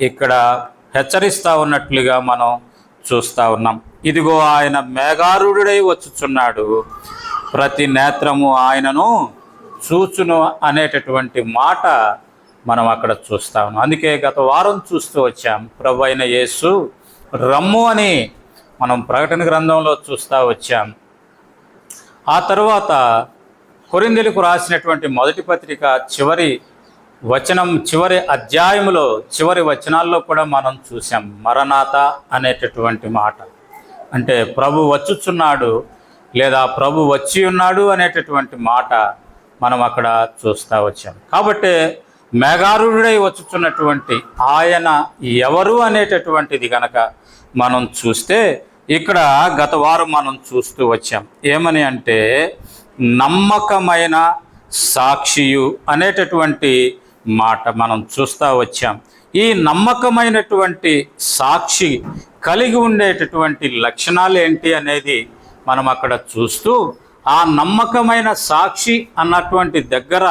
ఇక్కడ హెచ్చరిస్తా ఉన్నట్లుగా మనం చూస్తా ఉన్నాం. ఇదిగో ఆయన మేఘారుడై వచ్చుచున్నాడు. ప్రతి నేత్రము ఆయనను చూచును అనేటటువంటి మాట మనం అక్కడ చూస్తా ఉన్నాం. అందుకే గత వారం చూస్తూ వచ్చాం. ప్రభు అయిన యేసు రమ్ము అని మనం ప్రకటన గ్రంథంలో చూస్తూ వచ్చాం. ఆ తర్వాత కొరిందెలకు రాసినటువంటి మొదటి పత్రిక చివరి వచనం చివరి అధ్యాయములో చివరి వచనాల్లో కూడా మనం చూసాం మరణాత అనేటటువంటి మాట. అంటే ప్రభు వచ్చుచున్నాడు లేదా ప్రభు వచ్చి ఉన్నాడు అనేటటువంటి మాట మనం అక్కడ చూస్తూ వచ్చాం. కాబట్టి మేఘారుడై వచ్చుచున్నటువంటి ఆయన ఎవరు అనేటటువంటిది గనక మనం చూస్తే ఇక్కడ గత వారం మనం చూస్తూ వచ్చాం. ఏమని అంటే నమ్మకమైన సాక్షియు అనేటటువంటి మాట మనం చూస్తూ వచ్చాం. ఈ నమ్మకమైనటువంటి సాక్షి కలిగి ఉండేటటువంటి లక్షణాలు ఏంటి అనేది మనం అక్కడ చూస్తూ ఆ నమ్మకమైన సాక్షి అన్నటువంటి దగ్గర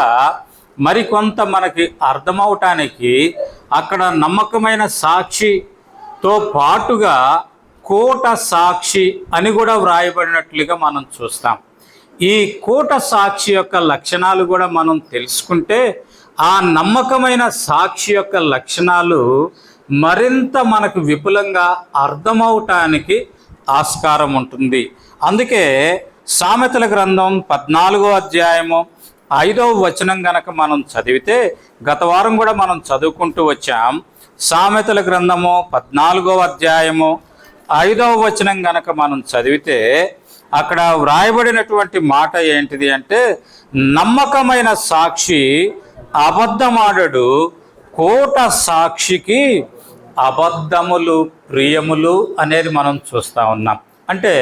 మరికొంత మనకి అర్థమవటానికి అక్కడ నమ్మకమైన సాక్షితో పాటుగా కోట సాక్షి అని కూడా వ్రాయబడినట్లుగా మనం చూస్తాం. ఈ కోట సాక్షి యొక్క లక్షణాలు కూడా మనం తెలుసుకుంటే ఆ నమ్మకమైన సాక్షి యొక్క లక్షణాలు మరింత మనకు విపులంగా అర్థమవటానికి ఆస్కారం ఉంటుంది. అందుకే సామెతల గ్రంథం పద్నాలుగో అధ్యాయము ఐదవ వచనం గనక మనం చదివితే గత వారం కూడా మనం చదువుకుంటూ వచ్చాం. సామెతల గ్రంథము పద్నాలుగో అధ్యాయము ఐదవ వచనం గనక మనం చదివితే అక్కడ వ్రాయబడినటువంటి మాట ఏంటిది అంటే నమ్మకమైన సాక్షి అబద్ధమాడడు. కోట సాక్షికి అబద్ధములు ప్రియములు అనేది మనం చూస్తూ ఉన్నాం. అంటే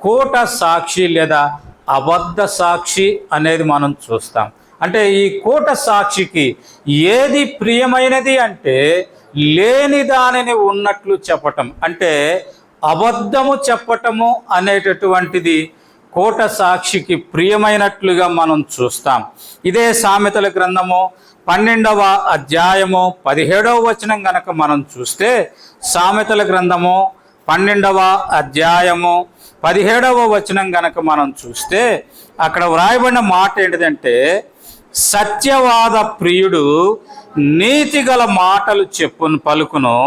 కోట సాక్షి లేదా అబద్ధ సాక్షి అనేది మనం చూస్తాం. అంటే ఈ కోట సాక్షికి ఏది ప్రియమైనది అంటే లేని దానిని ఉన్నట్లు చెప్పటం. అంటే అబద్ధము చెప్పటము అనేటటువంటిది కోట సాక్షికి ప్రియమైనట్లుగా మనం చూస్తాం. ఇదే సామెతల గ్రంథము పన్నెండవ అధ్యాయము పదిహేడవ వచనం గనక మనం చూస్తే సామెతల గ్రంథము పన్నెండవ అధ్యాయము పదిహేడవ వచనం గనక మనం చూస్తే అక్కడ వ్రాయబడిన మాట ఏంటిదంటే సత్యవాద ప్రియుడు నీతిగల మాటలు చెప్పును పలుకును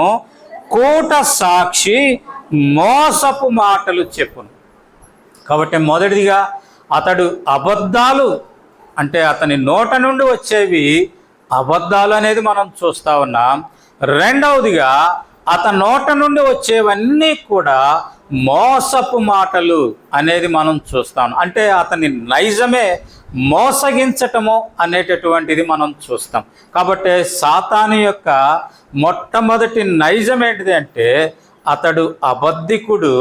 కోట సాక్షి మోసపు మాటలు చెప్పును. కాబట్టి మొదటిదిగా అతడు అబద్ధాలు అంటే అతని నోట నుండి వచ్చేవి అబద్ధాలు అనేది మనం చూస్తా ఉన్నాం. రెండవదిగా అతని నోట నుండి వచ్చేవన్నీ కూడా మోసపు మాటలు అనేది మనం చూస్తాం అంటే అతని నైజమే మోసగించటము అనేటటువంటిది మనం చూస్తాం. కాబట్టి సాతాను యొక్క మొట్టమొదటి నైజం ఏంటిది అంటే అతడు అబద్ధికుడు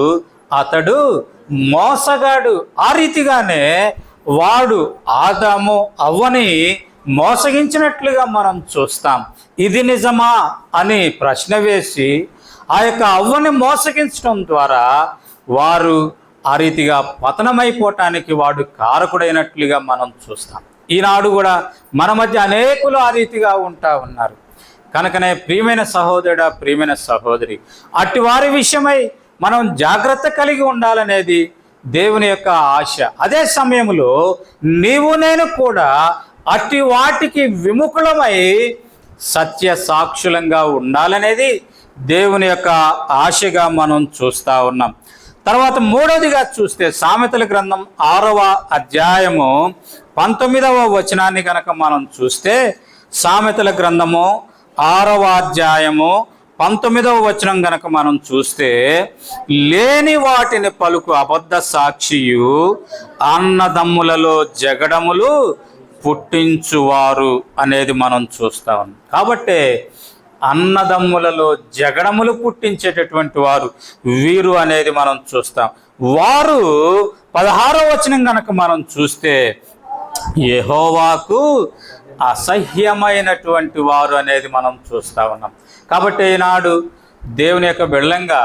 అతడు మోసగాడు. ఆ రీతిగానే వాడు ఆదాము అవ్వని మోసగించినట్లుగా మనం చూస్తాం. ఇది నిజమా అని ప్రశ్న వేసి ఆ యొక్క అవ్వని మోసగించడం ద్వారా వారు ఆ రీతిగా పతనమైపోవటానికి వాడు కారకుడైనట్లుగా మనం చూస్తాం. ఈనాడు కూడా మన మధ్య అనేకులు ఆ రీతిగా ఉంటా ఉన్నారు. కనుకనే ప్రియమైన సహోదరుడా ప్రియమైన సహోదరి అట్టి వారి విషయమై మనం జాగ్రత్త కలిగి ఉండాలనేది దేవుని యొక్క ఆశ. అదే సమయంలో నీవు నేను కూడా అట్టి వాటికి విముఖులమై సత్య సాక్షులంగా ఉండాలనేది దేవుని యొక్క ఆశగా మనం చూస్తూ ఉన్నాం. తర్వాత మూడవదిగా చూస్తే సామెతల గ్రంథం ఆరవ అధ్యాయము పంతొమ్మిదవ వచనాన్ని కనుక మనం చూస్తే సామెతల గ్రంథము ఆరవ అధ్యాయము పంతొమ్మిదవ వచనం గనక మనం చూస్తే లేని వాటిని పలుకు అబద్ధ సాక్షియు అన్నదమ్ములలో జగడములు పుట్టించువారు అనేది మనం చూస్తా ఉన్నాం. కాబట్టి అన్నదమ్ములలో జగడములు పుట్టించేటటువంటి వారు వీరు అనేది మనం చూస్తాం. వారు పదహారవ వచనం గనక మనం చూస్తే యెహోవాకు అసహ్యమైనటువంటి వారు అనేది మనం చూస్తా ఉన్నాం. కాబట్టి ఈనాడు దేవుని యొక్క బిళ్ళంగా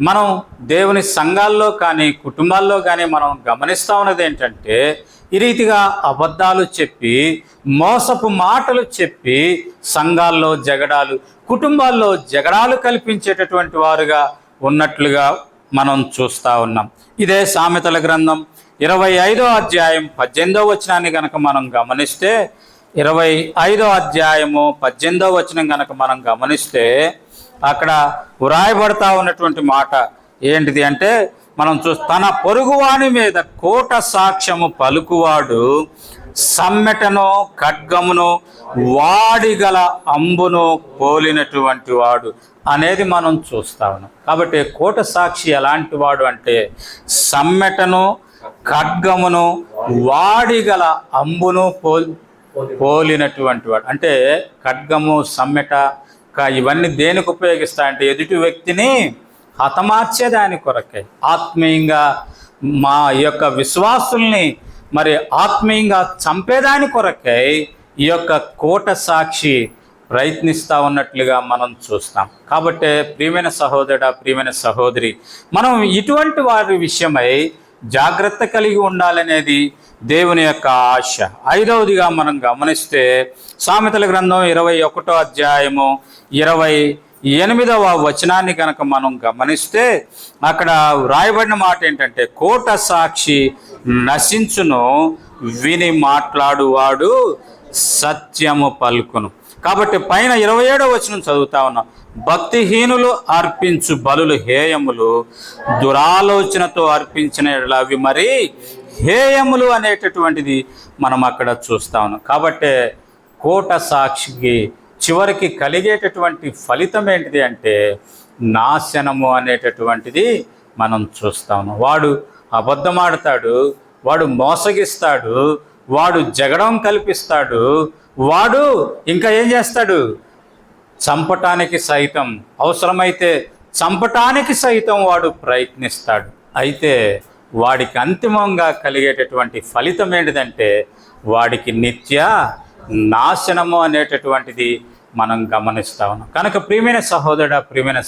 మనం దేవుని సంఘాల్లో కానీ కుటుంబాల్లో కానీ మనం గమనిస్తూ ఉన్నది ఏంటంటే ఈ రీతిగా అబద్ధాలు చెప్పి మోసపు మాటలు చెప్పి సంఘాల్లో జగడాలు కుటుంబాల్లో జగడాలు కల్పించేటటువంటి వారుగా ఉన్నట్లుగా మనం చూస్తూ ఉన్నాం. ఇదే సామెతల గ్రంథం ఇరవై ఐదో అధ్యాయం పద్దెనిమిదో వచనాన్ని కనుక మనం గమనిస్తే ఇరవై ఐదో అధ్యాయము పద్దెనిమిదో వచనం కనుక మనం గమనిస్తే అక్కడ వ్రాయబడతా ఉన్నటువంటి మాట ఏంటిది అంటే మనం చూ తన పొరుగువాని మీద కోట సాక్ష్యము పలుకువాడు సమ్మెటను ఖడ్గమును వాడిగల అంబును పోలినటువంటి వాడు అనేది మనం చూస్తా ఉన్నాం. కాబట్టి కోట సాక్షి ఎలాంటి వాడు అంటే సమ్మెటను ఖడ్గమును వాడిగల అంబును పోల్ పోలినటువంటి వాడు. అంటే ఖడ్గము సమ్మెట ఇవన్నీ దేనికి ఉపయోగిస్తాయంటే ఎదుటి వ్యక్తిని హతమార్చేదాని కొరకే ఆత్మీయంగా మా యొక్క విశ్వాసుల్ని మరి ఆత్మీయంగా చంపేదాని కొరకై ఈ యొక్క కోట సాక్షి ప్రయత్నిస్తూ ఉన్నట్లుగా మనం చూస్తాం. కాబట్టి ప్రియమైన సహోదరుడ ప్రియమైన సహోదరి మనం ఇటువంటి వారి విషయమై జాగ్రత్త కలిగి ఉండాలనేది దేవుని యొక్క ఆశ. ఐదవదిగా మనం గమనిస్తే సామెతల గ్రంథం ఇరవై ఒకటో అధ్యాయము ఇరవై ఎనిమిదవ వచనాన్ని కనుక మనం గమనిస్తే అక్కడ వ్రాయబడిన మాట ఏంటంటే కోట సాక్షి నశించును విని మాట్లాడువాడు సత్యము పలుకును. కాబట్టి పైన ఇరవై ఏడో వచనం చదువుతా ఉన్నాం. భక్తిహీనులు అర్పించు బలులు హేయములు దురాలోచనతో అర్పించిన అవి మరి హేయములు అనేటటువంటిది మనం అక్కడ చూస్తా కాబట్టే కోట సాక్షికి చివరికి కలిగేటటువంటి ఫలితం ఏంటిది అంటే నాశనము అనేటటువంటిది మనం చూస్తా వాడు అబద్ధమాడతాడు వాడు మోసగిస్తాడు వాడు జగడం కల్పిస్తాడు వాడు ఇంకా ఏం చేస్తాడు? చంపటానికి సైతం అవసరమైతే చంపటానికి సైతం వాడు ప్రయత్నిస్తాడు. అయితే వాడికి అంతిమంగా కలిగేటటువంటి ఫలితం ఏంటిదంటే వాడికి నిత్య నాశనము అనేటటువంటిది మనం గమనిస్తా ఉన్నాం. కనుక ప్రియమైన సహోదరుడ ప్రియమైన